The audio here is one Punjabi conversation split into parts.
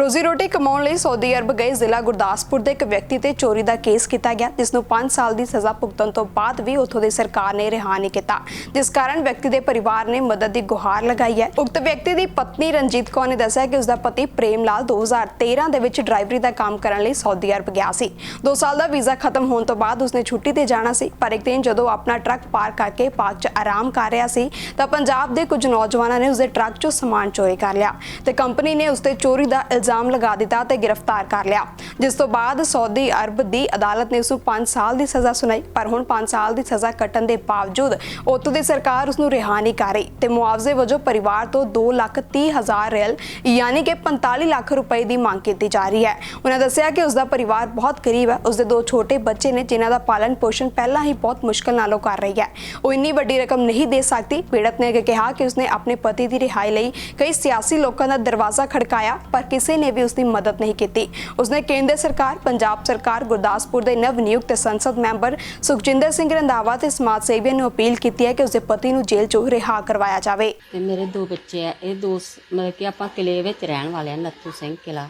ਰੋਜ਼ੀ ਰੋਟੀ ਕਮਾਉਣ ਲਈ ਸਾਊਦੀ ਅਰਬ ਗਏ ਜ਼ਿਲ੍ਹਾ ਗੁਰਦਾਸਪੁਰ ਦੇ ਇੱਕ ਵਿਅਕਤੀ ਤੇ ਚੋਰੀ ਦਾ ਕੇਸ ਕੀਤਾ ਗਿਆ, ਜਿਸ ਨੂੰ 5 ਸਾਲ ਦੀ ਸਜ਼ਾ ਭੁਗਤਣ ਤੋਂ ਬਾਅਦ ਵੀ ਉੱਥੋਂ ਦੀ ਸਰਕਾਰ ਨੇ ਰਿਹਾ ਨਹੀਂ ਕੀਤਾ। ਜਿਸ ਕਾਰਨ ਵਿਅਕਤੀ ਦੇ ਪਰਿਵਾਰ ਨੇ ਮਦਦ ਦੀ ਗੁਹਾਰ ਲਗਾਈ ਹੈ। ਉਕਤ ਵਿਅਕਤੀ ਦੀ ਪਤਨੀ ਰਣਜੀਤ ਕੌਰ ਨੇ ਦੱਸਿਆ ਕਿ ਉਸ ਦਾ ਪਤੀ ਪ੍ਰੇਮ ਲਾਲ 2013 ਦੇ ਵਿੱਚ ਡਰਾਈਵਰੀ ਦਾ ਕੰਮ ਕਰਨ ਲਈ ਸਾਊਦੀ ਅਰਬ ਗਿਆ ਸੀ। 2 ਸਾਲ ਦਾ ਵੀਜ਼ਾ ਖਤਮ ਹੋਣ ਤੋਂ ਬਾਅਦ ਉਸਨੇ ਛੁੱਟੀ ਤੇ ਜਾਣਾ ਸੀ, ਪਰ ਇੱਕ ਦਿਨ ਜਦੋਂ ਆਪਣਾ ਟਰੱਕ ਪਾਰਕ ਕਰਕੇ ਪਾਰਕ 'ਚ ਆਰਾਮ ਕਰ ਰਿਹਾ ਸੀ, ਤਾਂ ਪੰਜਾਬ ਦੇ ਕੁਝ ਨੌਜਵਾਨਾਂ ਨੇ ਉਸਦੇ ਟਰੱਕ 'ਚੋਂ ਸਮਾਨ ਚੋਰੀ ਕਰ ਲਿਆ ਤੇ ਕੰਪਨੀ ਨੇ ਉਸ ਤੇ ਚੋਰੀ ਦਾ ਇਲਜ਼ਾਮ ਲਗਾ ਦਿੱਤਾ ਤੇ ਗ੍ਰਿਫਤਾਰ ਕਰ ਲਿਆ। ਜਿਸ ਤੋਂ ਬਾਅਦ ਸਾਊਦੀ ਅਰਬ ਦੀ ਅਦਾਲਤ ਨੇ ਉਸ ਨੂੰ 5 ਸਾਲ ਦੀ ਸਜ਼ਾ ਸੁਣਾਈ, ਪਰ ਹੁਣ 5 ਸਾਲ ਦੀ ਸਜ਼ਾ ਕੱਟਣ ਦੇ ਬਾਵਜੂਦ ਉੱਥੋਂ ਦੀ ਸਰਕਾਰ ਉਸ ਨੂੰ ਰਿਹਾ ਨਹੀਂ ਕਰ ਰਹੀ ਤੇ ਮੁਆਵਜ਼ੇ ਵਜੋਂ ਪਰਿਵਾਰ ਤੋਂ 2 ਲੱਖ 30 ਹਜ਼ਾਰ ਰੀਅਲ ਯਾਨੀ ਕਿ 45 ਲੱਖ ਰੁਪਏ ਦੀ ਮੰਗ ਕੀਤੀ ਜਾ ਰਹੀ ਹੈ। ਉਹਨਾਂ ਦੱਸਿਆ ਕਿ ਉਸ ਦਾ ਪਰਿਵਾਰ ਬਹੁਤ ਗਰੀਬ ਹੈ। ਉਸ ਦੇ ਦੋ ਛੋਟੇ ਬੱਚੇ ਨੇ, ਜਿਨ੍ਹਾਂ ਦਾ ਪਾਲਣ ਪੋਸ਼ਣ ਪਹਿਲਾਂ ਹੀ ਬਹੁਤ ਮੁਸ਼ਕਲ ਨਾਲੋਂ ਕਰ ਰਹੀ ਹੈ। ਉਹ ਇੰਨੀ ਵੱਡੀ ਰਕਮ ਨਹੀਂ ਦੇ ਸਕਦੀ। ਪੀੜਤ ਨੇ ਕਿਹਾ ਕਿ ਉਸਨੇ ਆਪਣੇ ਪਤੀ ਦੀ ਰਿਹਾਈ ਲਈ ਕਈ ਸਿਆਸੀ ਲੋਕਾਂ ਦਾ ਦਰਵਾਜ਼ਾ ਖੜਕਾਇਆ, ਪਰ ਕਿਸੇ ਨੇ ਵੀ ਉਸ ਦੀ ਮਦਦ ਨਹੀਂ ਕੀਤੀ। ਉਸਨੇ ਕੇਂਦਰ ਸਰਕਾਰ, ਪੰਜਾਬ ਸਰਕਾਰ, ਗੁਰਦਾਸਪੁਰ ਦੇ ਨਵ ਨਿਯੁਕਤ ਸੰਸਦ ਮੈਂਬਰ ਸੁਖਜਿੰਦਰ ਸਿੰਘ ਰੰਧਾਵਾ ਤੇ ਸਮਾਜ ਸੇਵੀਆਂ ਨੂੰ ਅਪੀਲ ਕੀਤੀ ਹੈ ਕਿ ਉਸਦੇ ਪਤੀ ਨੂੰ ਜੇਲ੍ਹ ਚੋਂ ਰਿਹਾ ਕਰਵਾਇਆ ਜਾਵੇ। ਤੇ ਮੇਰੇ ਦੋ ਬੱਚੇ ਆ, ਇਹ ਦੋ ਮਤਲਬ ਕਿ ਆਪਾਂ ਕਿਲੇ ਵਿੱਚ ਰਹਿਣ ਵਾਲੇ ਆ, ਨੱਥੂ ਸਿੰਘ ਕਿਲਾ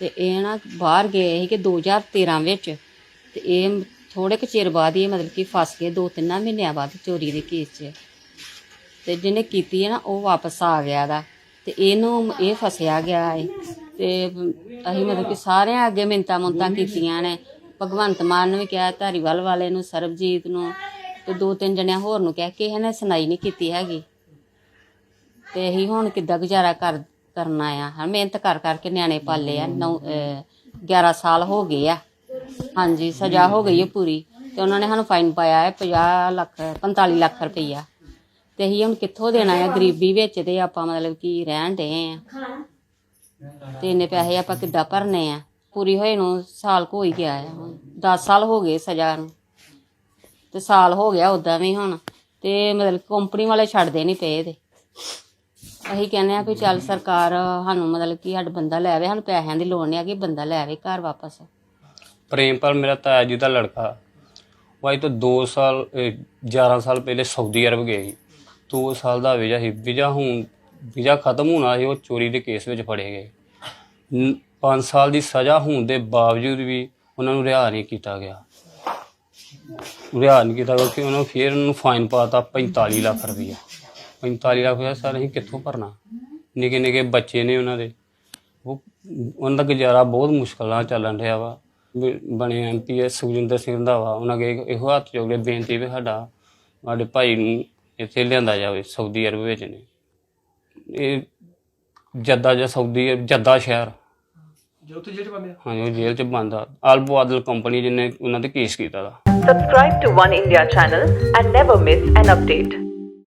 ਤੇ ਇਹ ਨਾ ਬਾਹਰ ਗਏ ਸੀ ਕਿ 2013 ਵਿੱਚ, ਤੇ ਇਹ ਥੋੜੇ ਕੁ ਚਿਰ ਬਾਅਦ ਹੀ ਮਤਲਬ ਕਿ ਫਸ ਗਏ, ਦੋ ਤਿੰਨਾਂ ਮਹੀਨਿਆਂ ਬਾਅਦ ਚੋਰੀ ਦੇ ਕੇਸ 'ਚ। ਤੇ ਜਿਹਨੇ ਕੀਤੀ ਹੈ ਨਾ, ਉਹ ਵਾਪਸ ਆ ਗਿਆ ਦਾ ਤੇ ਇਹਨੂੰ ਇਹ ਫਸਿਆ ਗਿਆ ਏ। ਤੇ ਅਸੀਂ ਮਤਲਬ ਕਿ ਸਾਰਿਆਂ ਅੱਗੇ ਮਿੰਤਾ ਮੁੰਤਾਂ ਕੀਤੀਆਂ ਨੇ। ਭਗਵੰਤ ਮਾਨ ਨੂੰ ਵੀ ਕਿਹਾ, ਧਾਰੀਵਾਲ ਵਾਲੇ ਨੂੰ, ਸਰਬਜੀਤ ਨੂੰ ਤੇ ਦੋ ਤਿੰਨ ਜਣਿਆਂ ਹੋਰ ਨੂੰ ਕਹਿ ਕੇ ਇਹਨੇ ਸੁਣਾਈ ਨਹੀਂ ਕੀਤੀ ਹੈਗੀ। ਤੇ ਅਸੀਂ ਹੁਣ ਕਿੱਦਾਂ ਗੁਜ਼ਾਰਾ ਕਰ, ਕਰਨਾ ਆ। ਹਾਂ, ਮਿਹਨਤ ਕਰ ਕਰਕੇ ਨਿਆਣੇ ਪਾਲੇ ਆ। 9 11 ਸਾਲ ਹੋ ਗਏ ਆ। ਹਾਂਜੀ, ਸਜ਼ਾ ਹੋ ਗਈ ਹੈ ਪੂਰੀ। ਤੇ ਉਹਨਾਂ ਨੇ ਸਾਨੂੰ ਫਾਈਨ ਪਾਇਆ ਹੈ 50 ਲੱਖ 45 ਲੱਖ ਰੁਪਈਆ। ਤੇ ਅਸੀਂ ਹੁਣ ਕਿੱਥੋਂ ਦੇਣਾ ਆ? ਗਰੀਬੀ ਵਿੱਚ ਤੇ ਆਪਾਂ ਮਤਲਬ ਕਿ ਰਹਿਣ ਦੇ ਆ। ਤੇ ਇੰਨੇ ਪੈਸੇ ਆਪਾਂ ਕਿੱਦਾਂ ਭਰਨੇ ਆ? ਪੂਰੀ ਹੋਏ ਨੂੰ ਸਾਲ ਕੋ ਹੀ ਗਿਆ ਆ ਹੁਣ। 10 ਸਾਲ ਹੋ ਗਏ ਸਜ਼ਾ ਨੂੰ। ਤੇ ਸਾਲ ਹੋ ਗਿਆ ਉਦਾਂ ਵੀ ਹੁਣ। ਤੇ ਮਤਲਬ ਕੰਪਨੀ ਵਾਲੇ ਛੱਡਦੇ ਨਹੀਂ ਪਏ ਤੇ ਅਸੀਂ ਕਹਿੰਦੇ ਆ ਵੀ ਚੱਲ ਸਰਕਾਰ ਸਾਨੂੰ ਮਤਲਬ ਕਿ ਸਾਡਾ ਬੰਦਾ ਲੈ ਆਵੇ, ਸਾਨੂੰ ਪੈਸਿਆਂ ਦੀ ਲੋੜ ਨਹੀਂ ਕਿ ਬੰਦਾ ਲੈ ਆਵੇ ਘਰ ਵਾਪਸ। ਪ੍ਰੇਮਪਾਲ ਮੇਰਾ ਤਾਇਆ ਜੀ ਦਾ ਲੜਕਾ। ਉਹ ਅੱਜ ਤੋਂ 2 ਸਾਲ, ਅਹ 11 ਸਾਲ ਪਹਿਲੇ ਸਾਊਦੀ ਅਰਬ ਗਏ ਸੀ। 2 ਸਾਲ ਦਾ ਵੀਜ਼ਾ ਸੀ। ਵੀਜ਼ਾ ਹੁਣ, ਵੀਜ਼ਾ ਖਤਮ ਹੋਣਾ ਸੀ, ਉਹ ਚੋਰੀ ਦੇ ਕੇਸ ਵਿੱਚ ਫੜੇ ਗਏ। 5 ਸਾਲ ਦੀ ਸਜ਼ਾ ਹੋਣ ਦੇ ਬਾਵਜੂਦ ਵੀ ਉਹਨਾਂ ਨੂੰ ਰਿਹਾ ਨਹੀਂ ਕੀਤਾ ਗਿਆ। ਰਿਹਾ ਨਹੀਂ ਕੀਤਾ ਕਿਉਂਕਿ ਉਹਨਾਂ ਨੂੰ ਫਿਰ ਉਹਨੂੰ ਫਾਈਨ ਪਾਤਾ 45 ਲੱਖ ਰੁਪਈਆ। 45 ਲੱਖ ਰੁਪਈਆ ਸਰ ਅਸੀਂ ਕਿੱਥੋਂ ਭਰਨਾ? ਨਿੱਕੇ ਨਿੱਕੇ ਬੱਚੇ ਨੇ ਉਹਨਾਂ ਦੇ। ਉਹ, ਉਹਨਾਂ ਦਾ ਗੁਜ਼ਾਰਾ ਬਹੁਤ ਮੁਸ਼ਕਲ ਨਾਲ ਚੱਲਣ ਰਿਹਾ ਵਾ। ਬ- ਬਣੇ ਐਮਪੀ ਐਸ ਸੁਖਜਿੰਦਰ ਸਿੰਘ ਰੰਧਾਵਾ ਉਹਨਾਂ ਦੇ ਇਹੋ ਹੱਥ ਜੋੜੇ ਬੇਨਤੀ ਵੀ ਸਾਡਾ, ਸਾਡੇ ਭਾਈ ਨੂੰ ਇੱਥੇ ਲਿਆਂਦਾ ਜਾਵੇ ਸਾਊਦੀ ਅਰਬ ਵਿੱਚ ਨੇ। ਇਹ ਜੱਦਾ ਜਾਂ ਸਾਊਦੀ ਜੱਦਾ ਸ਼ਹਿਰ। ਜੋ ਉੱਥੇ ਜੇਲ੍ਹ ਚ ਬੰਦੇ ਆ ਹਾਂਜੀ ਉਹ ਜੇਲ੍ਹ 'ਚ ਬੰਦ ਆ ਅਲਬੋ ਆਦਲ ਕੰਪਨੀ ਜਿਹਨੇ ਉਹਨਾਂ ਤੇ ਕੇਸ ਕੀਤਾ ਦਾ। Subscribe to One India channel and never miss an update.